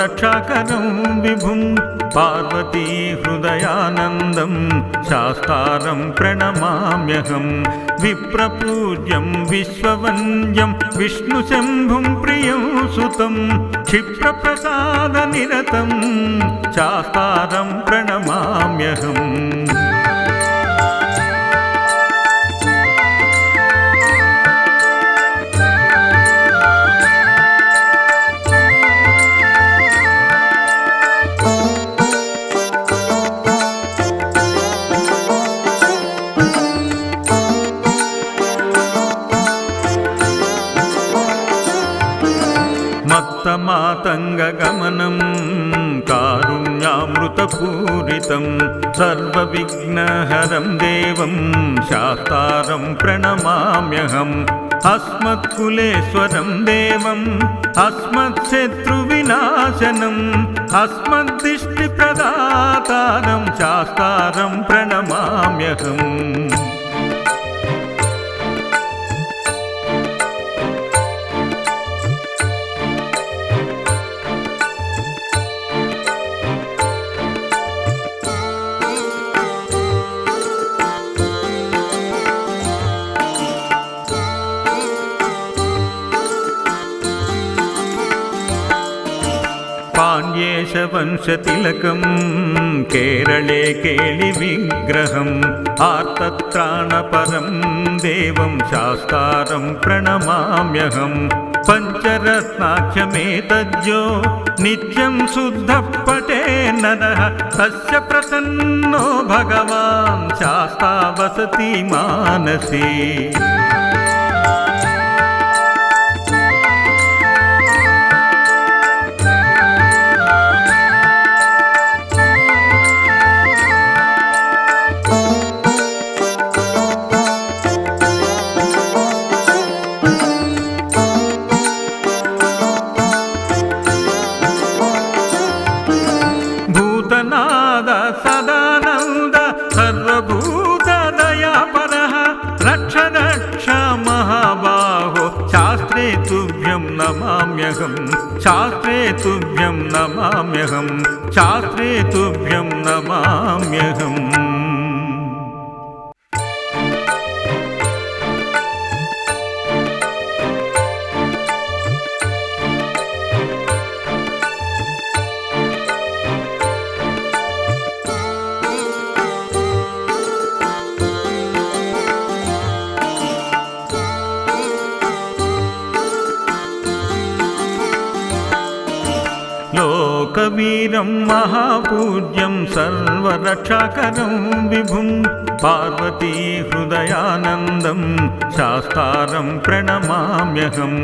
సర్వరక్షాకరం విభుం పార్వతీ హృదయానందం శాస్తారం ప్రణమామ్యహం విప్రపూజ్యం విశ్వవంద్యం విష్ణుశంభుం ప్రియం సుతం క్షిప్రప్రసాద నిరతం శాస్తారం ప్రణమామ్యహం మత్తమాతంగగమనం కారుణ్యామృతపూరితం సర్వవిఘ్నహరం దేవం శాస్తారం ప్రణమామ్యహం అస్మత్కులేశ్వరం దేవం అస్మత్శత్రువినాశనం అస్మద్దిష్టిప్రదాతారం శాస్తారం ప్రణమామ్యహం. पाण्ड्येशवंशतिलकं केरळे केलिविग्रहम् आर्तत्राणपरं देवं शास्तारं प्रणमाम्यहम् पञ्चरत्नाख्यमेतज्जो नित्यं शुद्धः पटे नरः तस्य प्रसन्नो भगवान् शास्ता वसति मानसे శాస్త్రే లోకవీరం మహాపూజ్యం సర్వరక్షాకరం విభుం పార్వతీ హృదయానందం శాస్తారం ప్రణమామ్యహం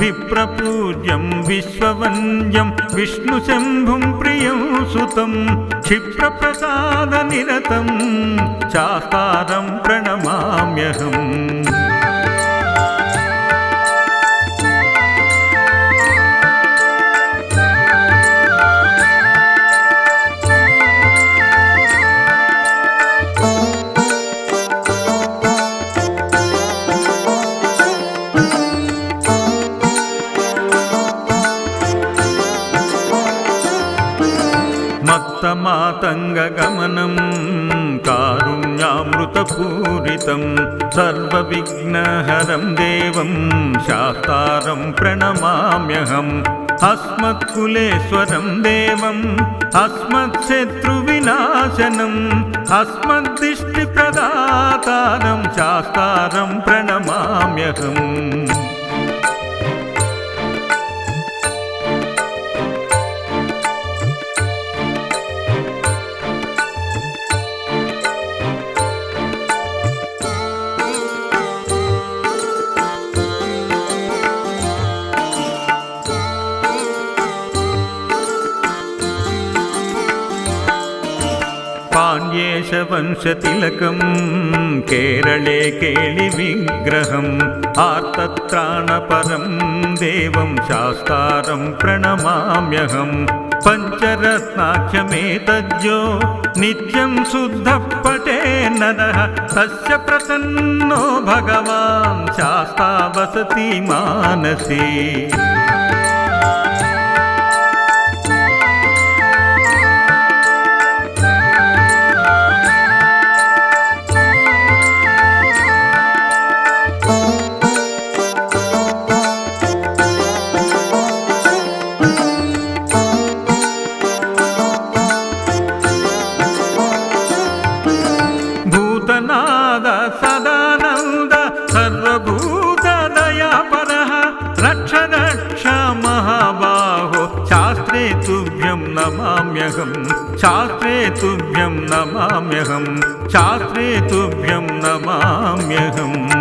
విప్రపూజ్యం విశ్వవంద్యం విష్ణుశంభుం ప్రియం సుతం క్షిప్రప్రసాద నిరతం శాస్తారం गमनं कारुण्यामृतपूरितं सर्वविघ्नहरं देवं शास्तारं प्रणमाम्यहम् अस्मत्कुलेश्वरं देवम् अस्मत्शत्रुविनाशनम् अस्मद्दिष्टिप्रदातारं शास्तारं प्रणमाम्यहम्। वंशवंशतिलकं केरले केलिविग्रहम् आर्तत्राणपरं देवं शास्तारं प्रणमाम्यहं पञ्चरत्नाख्यमेतज्जो नित्यं शुद्धपटे नरः तस्य प्रसन्नो भगवान् शास्ता वसति मानसे शास्त्रे तुभ्यं नमाम्यहं। शास्त्रे तुभ्यं नमाम्यहं। शास्त्रे तुभ्यं नमाम्यहम्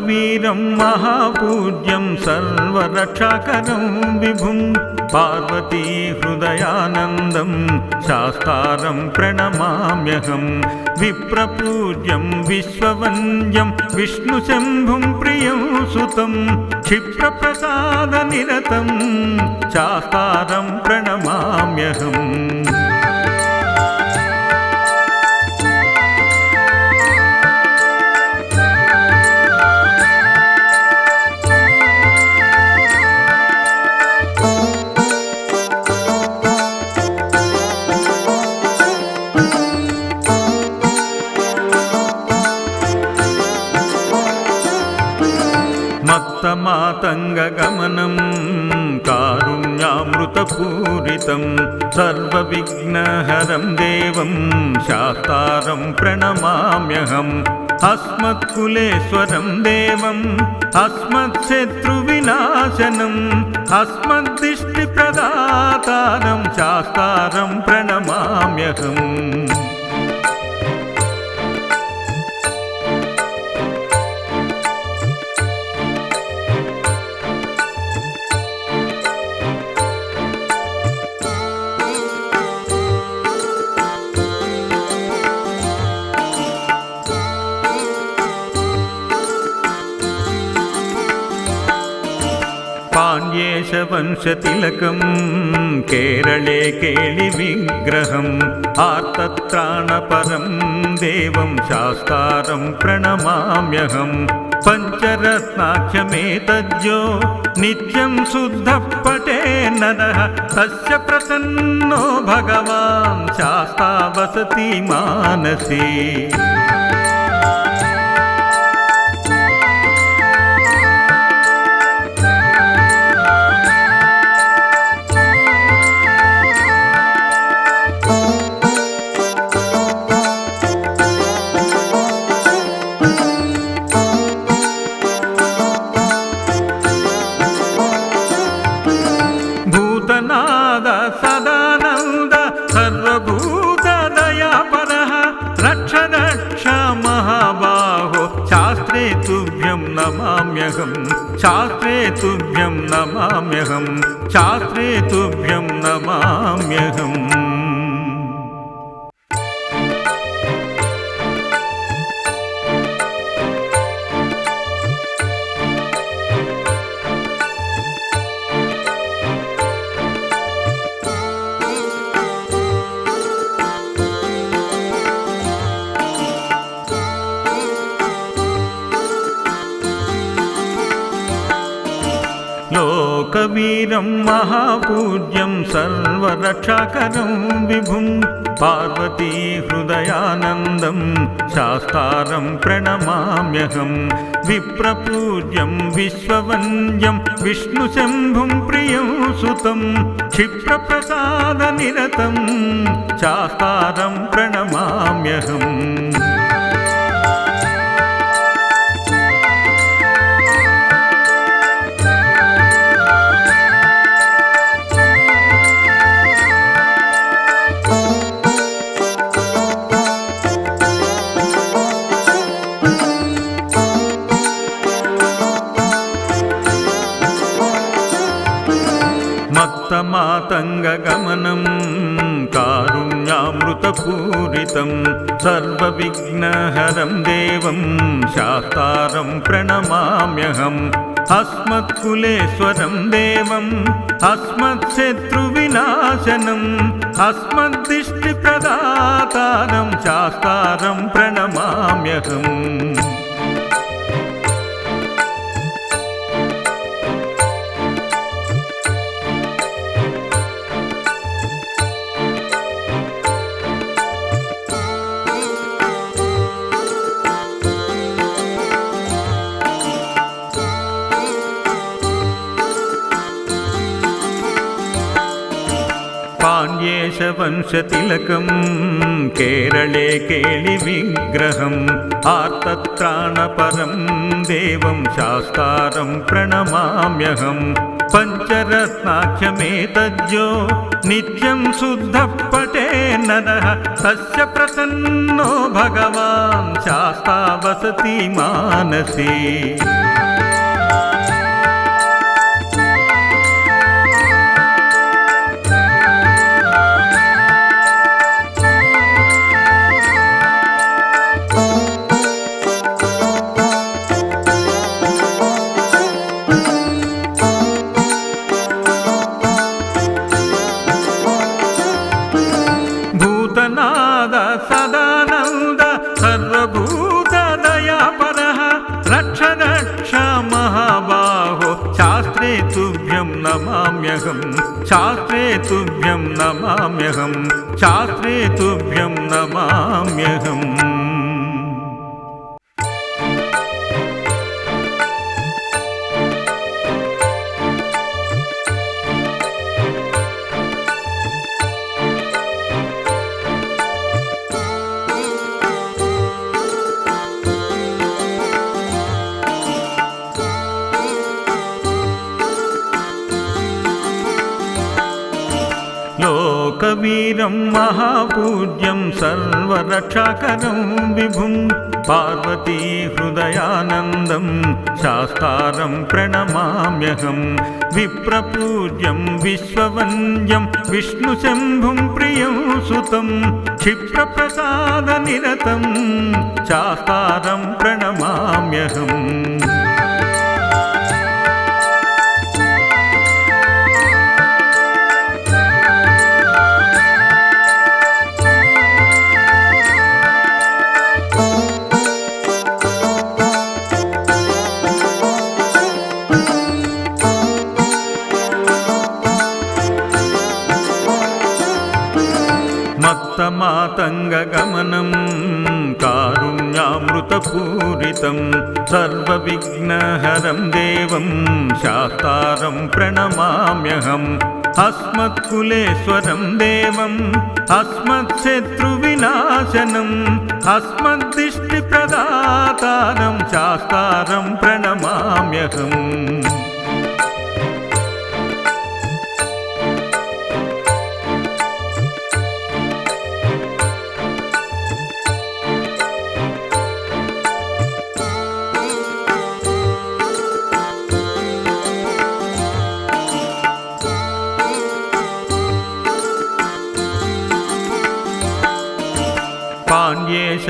लोकवीरं महापूज्यं सर्वरक्षाकरं विभुं पार्वती हृदयानन्दं शास्तारं प्रणमाम्यहं विप्रपूज्यं विश्ववन्द्यं विष्णुशम्भुं प्रियं सुतं क्षिप्रप्रसादनिरतं शास्तारं प्रणमाम्यहम् मत्तमातङ्गगमनं कारुण्यामृतपूरितं सर्वविघ्नहरं देवं शास्तारं प्रणमाम्यहम् अस्मत्कुलेश्वरं देवम् अस्मत्शत्रुविनाशनम् अस्मद्दिष्टिप्रदातारं शास्तारं प्रणमाम्यहम् पाण्ड्येशवंशतिलकं केरळे केलिविग्रहम् आर्तत्राणपरं देवं शास्तारं प्रणमाम्यहम् पञ्चरत्नाख्यमेतज्जो नित्यं शुद्धः पटे नरः तस्य प्रसन्नो भगवान् शास्ता वसति मानसे వీరం మహాపూజ్యం సర్వరక్షాకరం విభుం పార్వతీ హృదయానందం శాస్తారం ప్రణమామ్యహం విప్రపూజ్యం విశ్వవంద్యం విష్ణుశంభుం ప్రియం సుతం క్షిప్రప్రసాదనిరతం శాస్తారం ప్రణమామ్యహం सर्वविघ्नहरं देवं शास्तारं प्रणमाम्यहम् अस्मत्कुलेश्वरं देवम् अस्मत्शत्रुविनाशनम् अस्मद्दिष्टिप्रदातारं शास्तारं प्रणमाम्यहम् वीरवंशतिलकं केरळे केलिविग्रहम् आर्तत्राणपरं देवं शास्तारं प्रणमाम्यहम् पञ्चरत्नाख्यमेतज्जो नित्यं शुद्धपटे नरः तस्य प्रसन्नो भगवान् शास्ता वसति मानसे శాస్త్రే తుభ్యం నమామ్యహం శాస్త్రే తుభ్యం నమామ్యహం శాస్త్రే తుభ్యం నమామ్యహం. వీరం మహాపూజ్యం సర్వరక్షాకరం విభుం పార్వతీ హృదయానందం శాస్తారం ప్రణమామ్యహం విప్రపూజ్యం విశ్వవంద్యం విష్ణుశంభుం ప్రియం సుతం క్షిప్రప్రసాదనిరతం శాస్తారం ప్రణమామ్యహం మత్తమాతంగగమనం కారుణ్యామృతపూరితం సర్వవిఘ్నహరం దేవం శాస్తారం ప్రణమామ్యహం అస్మత్కులేశ్వరం దేవం అస్మత్శత్రువినాశనం అస్మద్దిష్టిప్రదాతారం శాస్తారం ప్రణమామ్యహం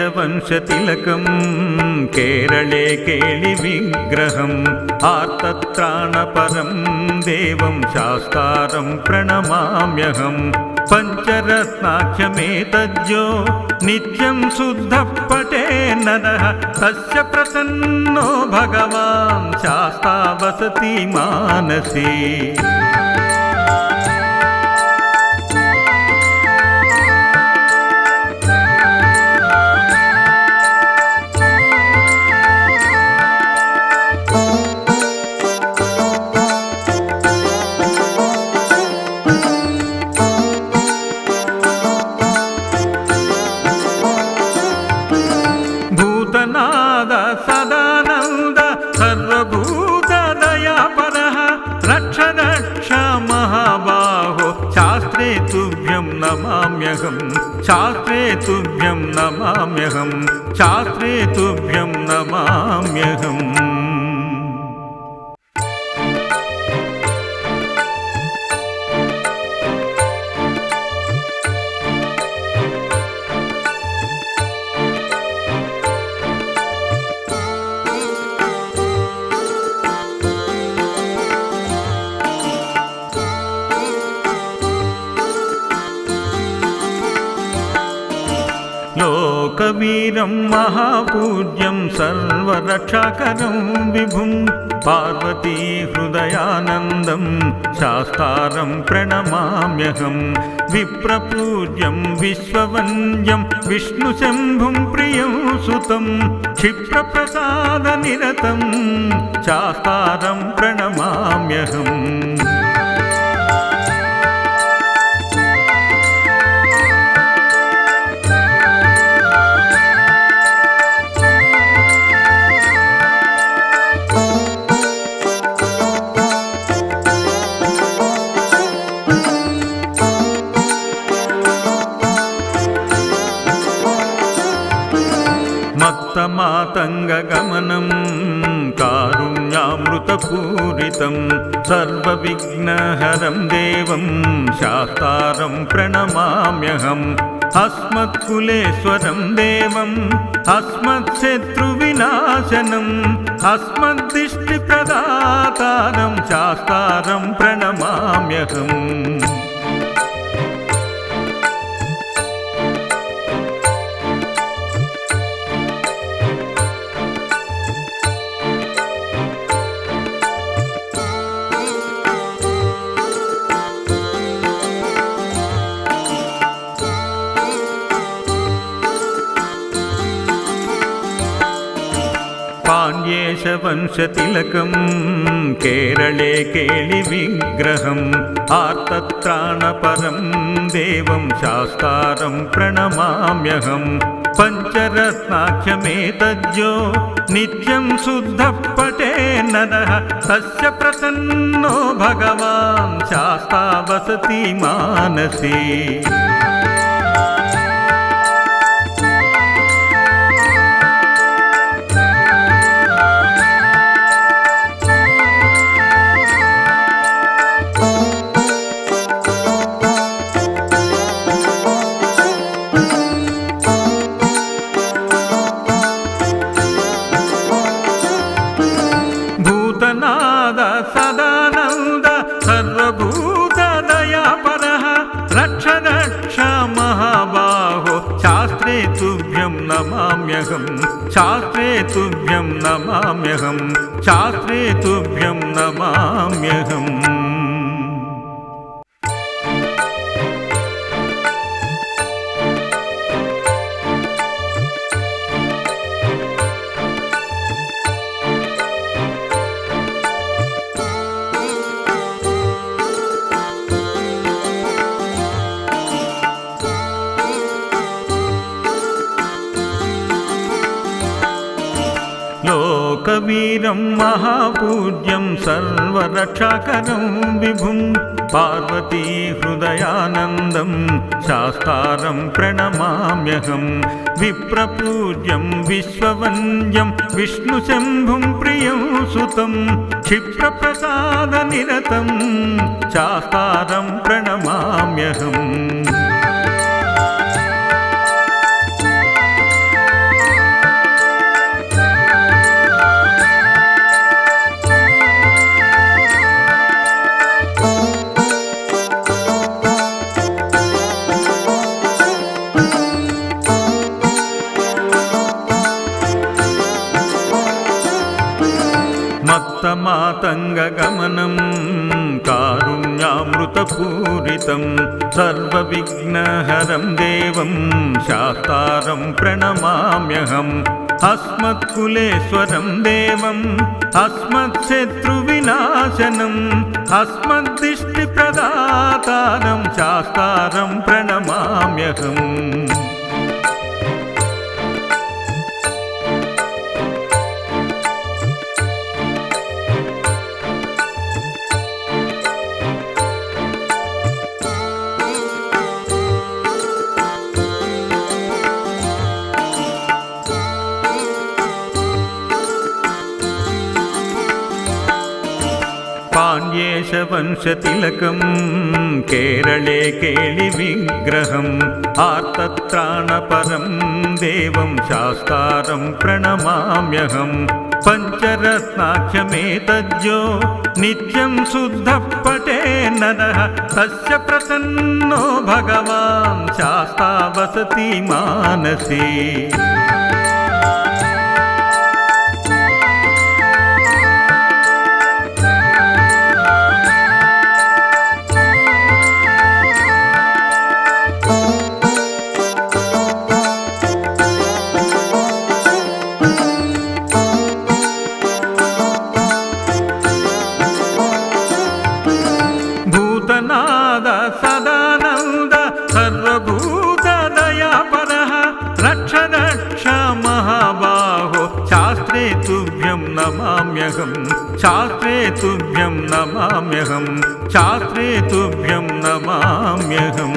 पाण्येशवंशतिलकं केरळे केलिविग्रहम् आर्तत्राणपरं देवं शास्तारं प्रणमाम्यहम् पञ्चरत्नाख्यमेतज्जो नित्यं शुद्धः पटे नरः तस्य प्रसन्नो भगवान् शास्ता वसति मानसे లోకవీరం మహాపూజ్యం సర్వరక్షాకరం విభుం పార్వతీ హృదయానందం శాస్తారం ప్రణమామ్యహం విప్రపూజ్యం విశ్వవంద్యం విష్ణుశంభుం ప్రియం సుతం క్షిప్రప్రసాదనిరతం శాస్తారం ప్రణమామ్యహం सर्वविघ्नहरं देवं शास्तारं प्रणमाम्यहम् अस्मत्कुलेश्वरं देवम् अस्मत्शत्रुविनाशनम् अस्मद्दिष्टिप्रदातारं शास्तारं प्रणमाम्यहम्। ప్రణమామ్యహం पाण्ड्येशवंशतिलकं केरळे केलिविग्रहम् आर्तत्राणपरं देवं शास्तारं प्रणमाम्यहं पञ्चरत्नाख्यमेतज्जो नित्यं शुद्धः पटे नरः तस्य प्रसन्नो भगवान् शास्ता वसति मानसे महाबाहो शास्त्रे तुभ्यं नमाम्यहं शास्त्रे तुभ्यं नमाम्यहं शास्त्रे तुभ्यं नमाम्यहम्। నమామ్యహం లోకవీరం మహాపూజ్యం సర్వరక్షాకరం విభుం పార్వతీ హృదయానందం శాస్తారం ప్రణమామ్యహం విప్రపూజ్యం విశ్వవంద్యం విష్ణుశంభుం ప్రియం సుతం క్షిప్రప్రసాదనిరతం శాస్తారం ప్రణమామ్యహం మత్తమాతంగగమనం కారుణ్యామృతపూరితం సర్వవిఘ్నహరం దేవం శాస్తారం ప్రణమామ్యహం అస్మత్కులేశ్వరం దేవం అస్మత్శత్రువినాశనం అస్మద్దిష్టిప్రదాతారం శాస్తారం केशवंशतिलकम् केरले केलिविग्रहम् आर्तत्राणपरं देवं शास्तारं प्रणमाम्यहं पञ्चरत्नाख्यमेतज्जो नित्यं शुद्धपटे नरः तस्य प्रसन्नो भगवान् शास्ता वसति मानसे ശാസ്ത്രേ തുഭ്യം നമാമ്യഹം.